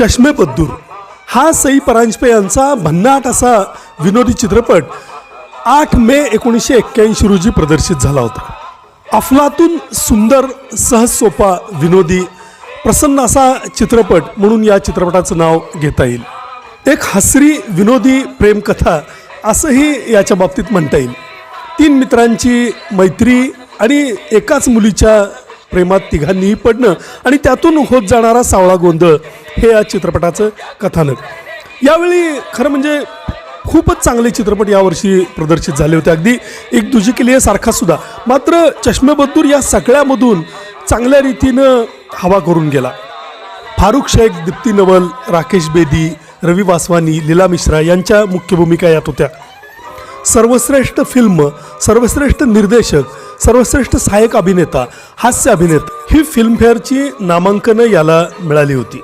चष्मे बद्दूर. हा सई परांजपे यांचा भन्नाट असा विनोदी चित्रपट आठ मे एकोणीसशे एक्क्याऐंशी रोजी प्रदर्शित झाला होता. अफलातून सुंदर सहज सोपा विनोदी प्रसन्न असा चित्रपट म्हणून या चित्रपटाचं नाव घेता येईल. एक हसरी विनोदी प्रेमकथा असंही याच्या बाबतीत म्हणता येईल. तीन मित्रांची मैत्री आणि एकाच मुलीच्या प्रेमात तिघांनीही पडणं आणि त्यातून होत जाणारा सावळा गोंधळ हे या चित्रपटाचं कथानक. यावेळी खरं म्हणजे खूपच चांगले चित्रपट यावर्षी प्रदर्शित झाले होते. अगदी एक दुजी केली सारखा सुद्धा. मात्र चष्मेबद्दूर या सगळ्यामधून चांगल्या रीतीनं हवा करून गेला. फारुख शेख दीप्ती नवल राकेश बेदी रवी वासवानी लीला मिश्रा यांच्या मुख्य भूमिका यात होत्या. सर्वश्रेष्ठ फिल्म सर्वश्रेष्ठ निर्देशक सर्वश्रेष्ठ सहाय्यक अभिनेता हास्य अभिनेता ही फिल्मफेअरची नामांकनं याला मिळाली होती.